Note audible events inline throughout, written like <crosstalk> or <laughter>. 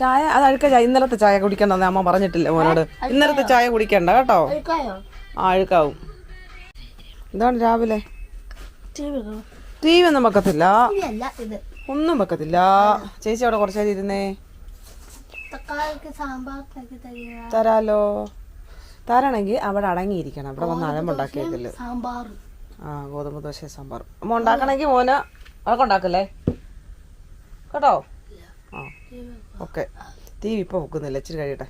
ചായ? അത് അഴുക്ക ചായ. ഇന്നലത്തെ ചായ കുടിക്കണ്ടെന്ന് അമ്മ പറഞ്ഞിട്ടില്ല മോനോട്. ഇന്നലത്തെ ചായ കുടിക്കണ്ട കേട്ടോ. ആ അഴുക്കാവും. എന്താണ് രാവിലെ? ടി വി ഒന്നും വെക്കത്തില്ല. ഒന്നും വെക്കത്തില്ല. ചേച്ചി അവിടെ കുറച്ച് നേരം ഇരുന്നേ. തരാലോ. തരണമെങ്കിൽ അവിടെ അടങ്ങിയിരിക്കണം. ഇവിടെ വന്ന് അഴമ്പുണ്ടാക്കിയേക്കില്ല സാമ്പാർ ആ ഗോതമ്പ് ദോശ സാമ്പാർ അമ്മ ഉണ്ടാക്കണമെങ്കിൽ മോന് അതൊക്കെ ഉണ്ടാക്കല്ലേ? കേട്ടോ? ആ. ഓക്കെ തീ ഇപ്പൊ ഇപ്പോൾ വെക്കുന്നില്ല. ഇച്ചിരി കഴിയട്ടെ.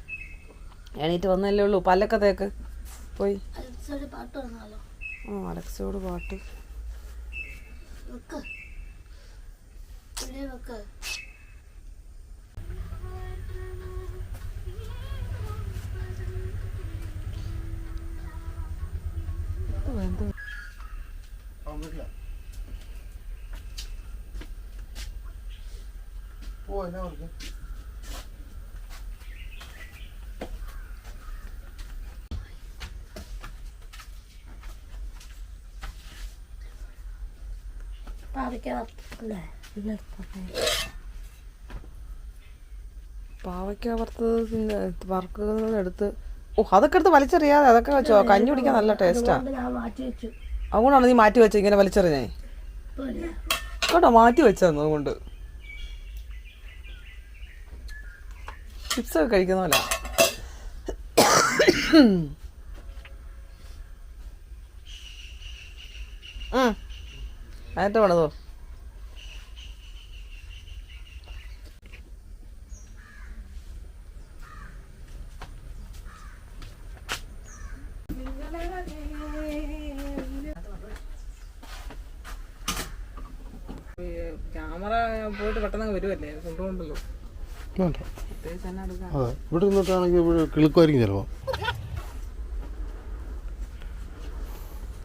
എണീറ്റ് വന്നല്ലേ ഉള്ളൂ. പല്ലൊക്കെ തേക്ക്. പോയി. അലക്സയുടെ പാട്ട് വന്നാലോ? ആ അലക്സയോട് പാട്ട്. ഓ എന്നാ വെക്ക്. പാവയ്ക്ക വറുത്തത് വറുക്കുന്നത് എടുത്ത് ഓ അതൊക്കെ എടുത്ത് വലിച്ചെറിയാതെ അതൊക്കെ വെച്ചോ? കഞ്ഞി കുടിക്കാൻ നല്ല ടേസ്റ്റാ അതുകൊണ്ടാണ് നീ മാറ്റി വെച്ചത് ഇങ്ങനെ വലിച്ചെറിഞ്ഞേ. കേട്ടോ മാറ്റി വെച്ചതെന്ന് അതുകൊണ്ട്. ചിപ്സ് ഒക്കെ കഴിക്കുന്ന പോലെ. എന്നിട്ട് വേണതോ? വരുമല്ലേ കൊണ്ടുപോകണ്ടല്ലോ അതെ. ഇവിടെ നിന്നിട്ടാണെങ്കിൽ ഇവിടെ കിളുക്കുമായിരിക്കും ചിലപ്പോൾ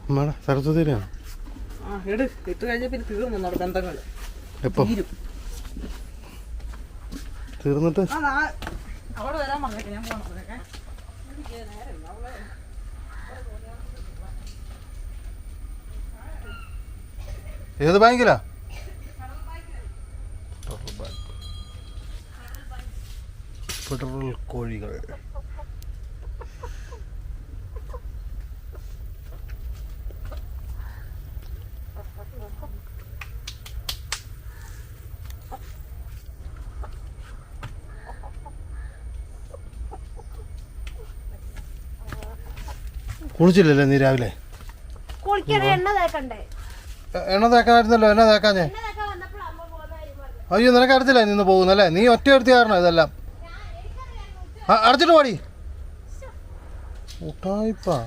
അമ്മയുടെ സരസ്വതിയിലാണ് ഇട്ട് പിന്നെ തീർന്നു നമ്മുടെ ബന്ധങ്ങൾ എപ്പം? തീരും. തീർന്നിട്ട്? അവിടെ വരാൻ പറഞ്ഞേക്കെ. ഞാൻ പോകണം ഏത് ബാങ്കിലാ? ഫെഡറൽ കോഴികൾ. കുളിച്ചില്ലല്ലേ നീ രാവിലെ? എണ്ണ തേക്കാനായിരുന്നല്ലോ എണ്ണ തേക്കാഞ്ഞേ? അയ്യോ നിനക്കറിയത്തില്ല നിന്ന് പോകുന്നല്ലേ? നീ ഒറ്റ എടുത്തിയായിരുന്നോ കാരണം ഇതെല്ലാം? അടച്ചിട്ട് പാടി ഊട്ടായിപ്പാ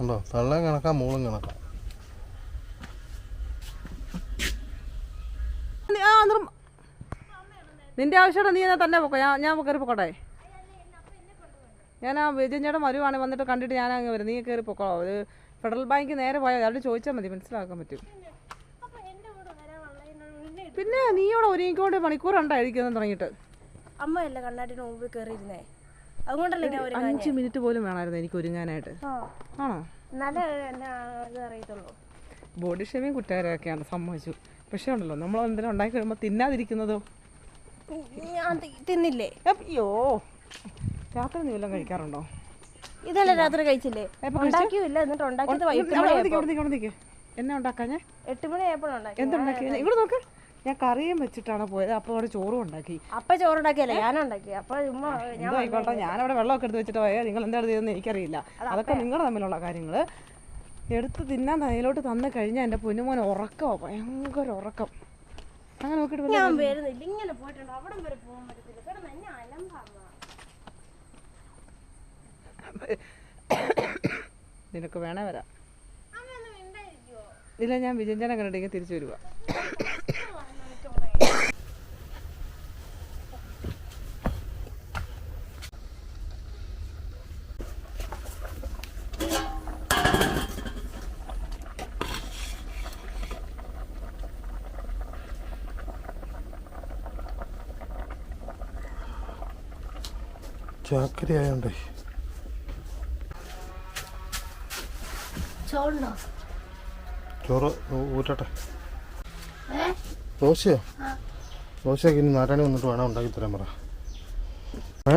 ഉണ്ടോ? തള്ളയും കണക്കാ മൂളും കണക്കാം. നിന്റെ ആവശ്യമാണ് നീ എന്നാ തന്നെ പൊക്കോ? ഞാൻ ഞാൻ കയറി പൊക്കോട്ടെ? ഞാൻ ആ വിജയഞ്ചേട്ടൻ വരുവാണെങ്കിൽ വന്നിട്ട് കണ്ടിട്ട് ഞാൻ അങ്ങ് വരും. നീ കയറി പൊക്കോ? ഒരു ഫെഡറൽ ബാങ്ക് നേരെ പോയാൽ അവിടെ ചോദിച്ചാൽ മതി. മനസ്സിലാക്കാൻ പറ്റും. പിന്നെ നീ ഇവിടെ ഒരുങ്ങിക്കൊണ്ട് മണിക്കൂറുണ്ടായിരിക്കുന്നു തുടങ്ങിയിട്ട്. അമ്മയല്ലേ കണ്ണാടി മുമ്പിൽ കയറിയിരുന്നേ അതുകൊണ്ടല്ലേ ഞാൻ ഒരു അഞ്ച് മിനിറ്റ് പോലും വേണമായിരുന്നു എനിക്ക് ഒരുങ്ങാനായിട്ട്. ആണോ? ഇത് അറിയത്തുള്ളൂ. ബോഡി ഷേമിങ് കുറ്റകാരൊക്കെയാണ് സമ്മതിച്ചു. പക്ഷേ ഉണ്ടല്ലോ നമ്മൾ എന്തെങ്കിലും ഉണ്ടാക്കി കഴിയുമ്പോൾ തിന്നാതിരിക്കുന്നതോ. ഞാൻ തിന്നില്ലേ? അയ്യോ. രാത്രി നീ വല്ലതും കഴിക്കാറുണ്ടോ? ഇതല്ല രാത്രി കഴിച്ചില്ലേ? ഉണ്ടാക്കിയില്ല എന്നിട്ട് ഉണ്ടാക്കിയത് വൈകിട്ട്. എന്നെ ഉണ്ടാക്കാഞ്ഞേ? എട്ട് മണിയായപ്പോഴും ഉണ്ടാക്കി എന്തുണ്ടാക്കി ഇവിടെ നോക്ക്. ഞാൻ കറിയും വെച്ചിട്ടാണ് പോയത്. അപ്പൊ അവിടെ ചോറും ഉണ്ടാക്കി. അപ്പൊ ചോറുണ്ടാക്കിയല്ലേ? ഞാനുണ്ടാക്കി. അപ്പൊ ഉമ്മ ഞാൻ ആയിക്കോട്ടെ. ഞാനവിടെ വെള്ളമൊക്കെ എടുത്ത് വെച്ചിട്ട് പോയാൽ നിങ്ങൾ എന്താണ് ചെയ്തതെന്ന് എനിക്കറിയില്ല. അതൊക്കെ നിങ്ങളുടെ തമ്മിലുള്ള കാര്യങ്ങൾ എടുത്ത് തിന്നാൻ അതിലോട്ട് തന്നു കഴിഞ്ഞാൽ എന്റെ പൊന്നുമോൻ ഉറക്കമോ ഭയങ്കര ഉറക്കം. അങ്ങനെ നോക്കിട്ട് ഞാൻ വരുന്നില്ല. ഇങ്ങനെ പോയിട്ടുണ്ട്. അവിടം വരെ പോകാൻ പറ്റത്തില്ല. കിടന്ന് എന്നെ അലമ്പാണ് നിനക്ക് വേണേ വരാം. ഇല്ല ഞാൻ വിജയഞ്ചന കണ്ടിട്ടെങ്കിൽ തിരിച്ചു വരുക ചാക്കരി ആയോണ്ടേ ചോറ് ഊറ്റട്ടെ. ദോശയോ? ദോശയൊക്കെ ഇനി നാരായണി വന്നിട്ട് വേണം ഉണ്ടാക്കി തരാൻ പറ. ഏ?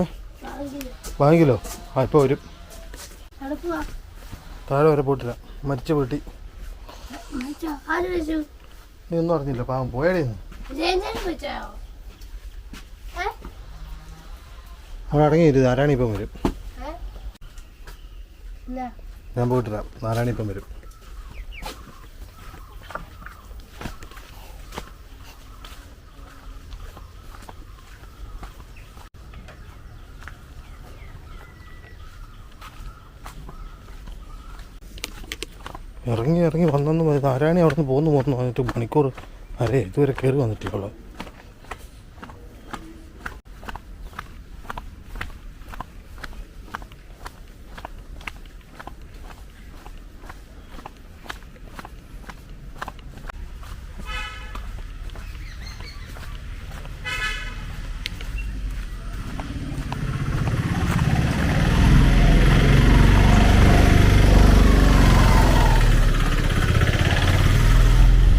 വാങ്ങിക്കലോ ആ ഇപ്പോൾ വരും. താഴെ വരെ പോയിട്ടില്ല. മരിച്ച വീട്ടി. നീ ഒന്നും അറിഞ്ഞില്ല പാവം. പോയടേ അവിടെ അടങ്ങിയിരു നാരായണി ഇപ്പം വരും. ഞാൻ പോയിട്ടില്ല. നാരായണി ഇപ്പം വരും. ഇറങ്ങി ഇറങ്ങി വന്നെന്ന് നാരായണി അവിടെ നിന്ന് പോകുന്നു പോകുന്നു വന്നിട്ട് മണിക്കൂർ അരേ ഇതുവരെ കയറി വന്നിട്ടുള്ളൂ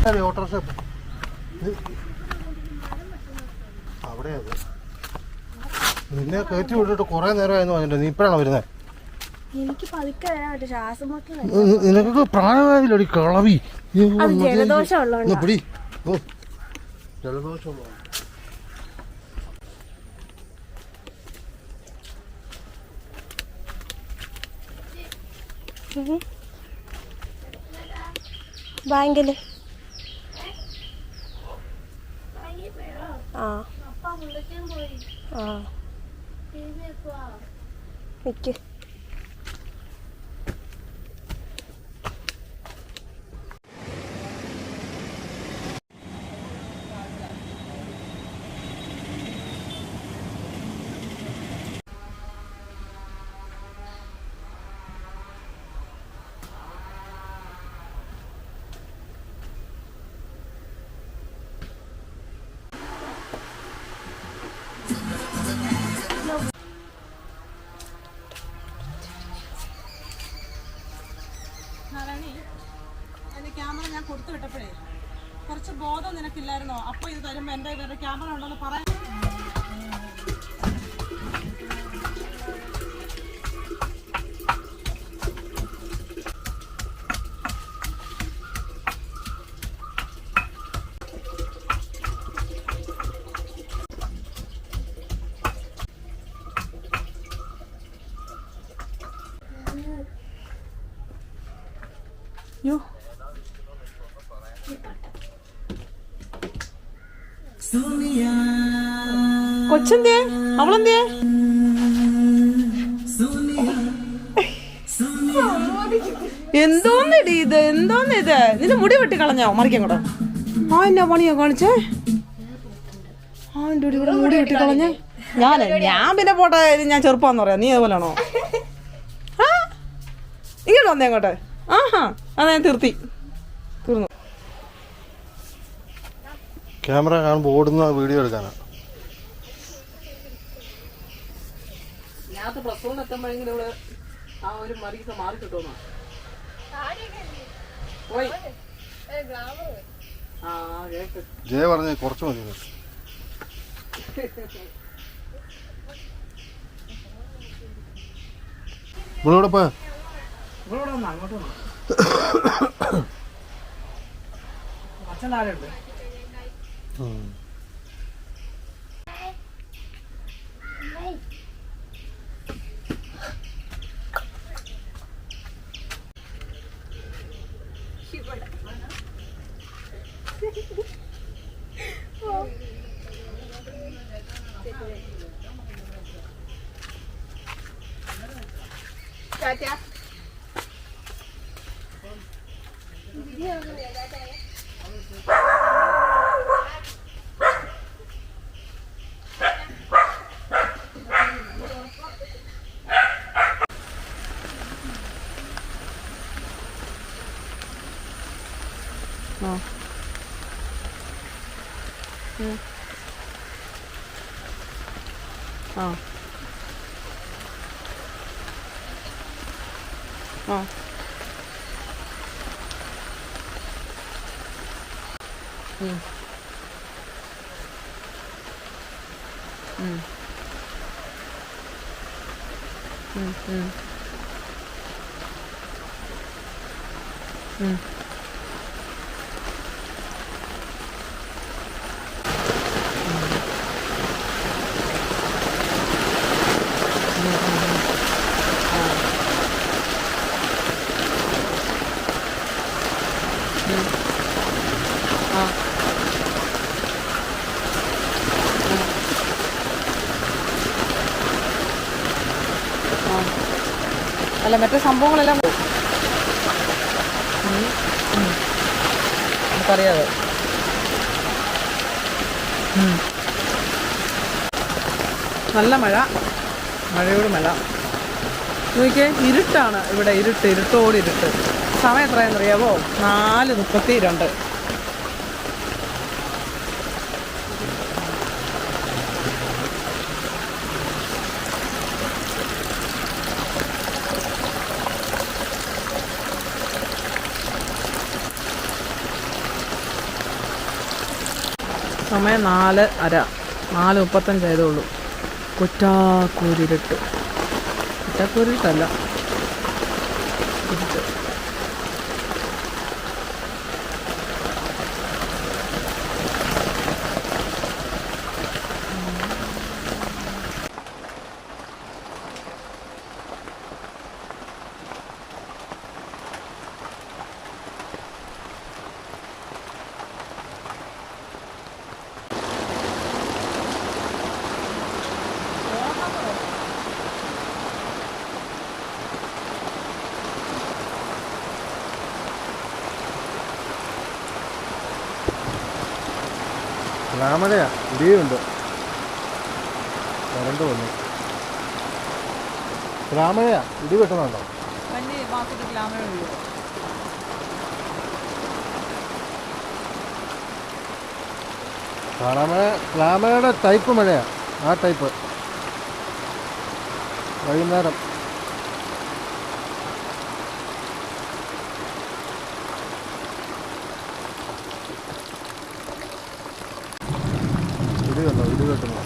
അതെ ഓട്ടോറിക്ഷ അവിടെ അത് നിന്നെ കയറ്റി വിട്ടിട്ട് കുറെ നേരമായിരുന്നു പറഞ്ഞിട്ട് നീ ഇപ്പോഴാണ് വരുന്നത് എനിക്ക് പതുക്കെ വരാൻ പറ്റും. ശ്വാസം മുട്ടല നിനക്കൊക്കെ പ്രായമായില്ലടി കളവി. ജലദോഷം ഉള്ളതുകൊണ്ടാ. ഒന്ന് പിടി. ഓ. ജലദോഷം ഉള്ളതാ. ബാങ്കിൽ ആ. ആ. İki. എന്റെ ക്യാമറ ഞാൻ കൊടുത്തു വിട്ടപ്പോഴേ കുറച്ച് ബോധം നിനക്കില്ലായിരുന്നോ? അപ്പൊ ഇത് തരുമ്പോ എന്റെ വേറെ ക്യാമറ ഉണ്ടെന്ന് പറയാൻ കൊച്ചെന്തേ? അവളെന്തേ? എന്തോന്നിടി ഇത്? എന്തോന്ന് ഇത്? നിന്റെ മുടി വെട്ടി കളഞ്ഞോ? മറിക്കാൻ കൂടെ. ആ എന്നാ പണിയാ കാണിച്ചേ. ആ എന്റെ ഇവിടെ മുടി വെട്ടി കളഞ്ഞേ. ഞാൻ ഞാൻ പിന്നെ പോട്ടെ ഞാൻ ചെറുപ്പാന്ന് പറയാം. നീ അതുപോലെയാണോ ആ ഇങ്ങോട്ട് വന്നേ അങ്ങോട്ട്. ആഹാ അത് ഞാൻ തീർത്തി തീർന്നു. ക്യാമറ കാണുമ്പോൾ ഓടുന്ന വീഡിയോ എടുക്കാനാ. ഞാനത് പ്ലസ് വൺ എത്തുമ്പോഴെങ്കിലും ഇവിടെ ആ ഒരു മറിയൊക്കെ മാറി കിട്ടുമെന്നാ. പോയി. ആ ജയ പറഞ്ഞ കുറച്ച് മതി. പോയ? ഇവിടെ വന്നാ? അങ്ങോട്ട് വന്നോ. <coughs> അച്ഛൻ താഴെ ഉണ്ട് ആ ഉം. ആ ആ 嗯。嗯。嗯。嗯嗯。മറ്റേ സംഭവങ്ങളെല്ലാം. നമുക്കറിയാതെ നല്ല മഴ. മഴയോട് മഴ. നോക്കിയേ ഇരുട്ടാണ് ഇവിടെ ഇരുട്ട് ഇരുട്ടോട് ഇരുട്ട്. സമയം എത്രയെന്നറിയാവോ നാല് മുപ്പത്തി രണ്ട് സമയം നാല് അര. നാല് മുപ്പത്തഞ്ചായതേ ഉള്ളൂ. കുറ്റാക്കൂരിരുട്ട് കുറ്റാക്കൂരിട്ടല്ല ഇരുട്ട് രാമഴയാ ഇടിയുണ്ട്. കറണ്ട് വന്നു. രാമഴയാ ഇടി വെട്ടുന്നുണ്ടോ? രാമഴ രാമഴയുടെ ടൈപ്പ് മഴയാ ആ ടൈപ്പ് വൈകുന്നേരം ഇടി കണ്ടോ ഇടി വെട്ടുന്നു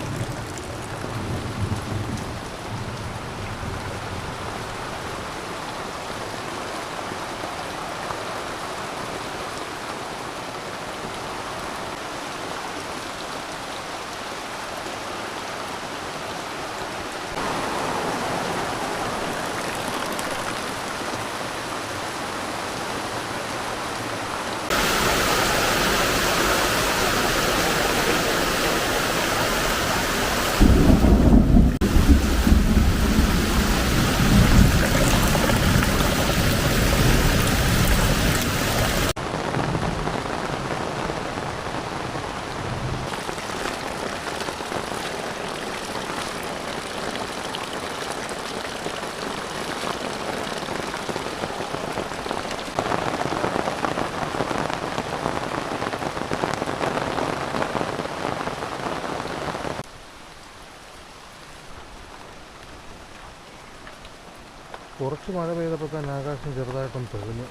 കുറച്ച് മഴ പെയ്തപ്പോൾ തന്നെ ആകാശം ചെറുതായിട്ടൊന്ന് തെളിഞ്ഞു.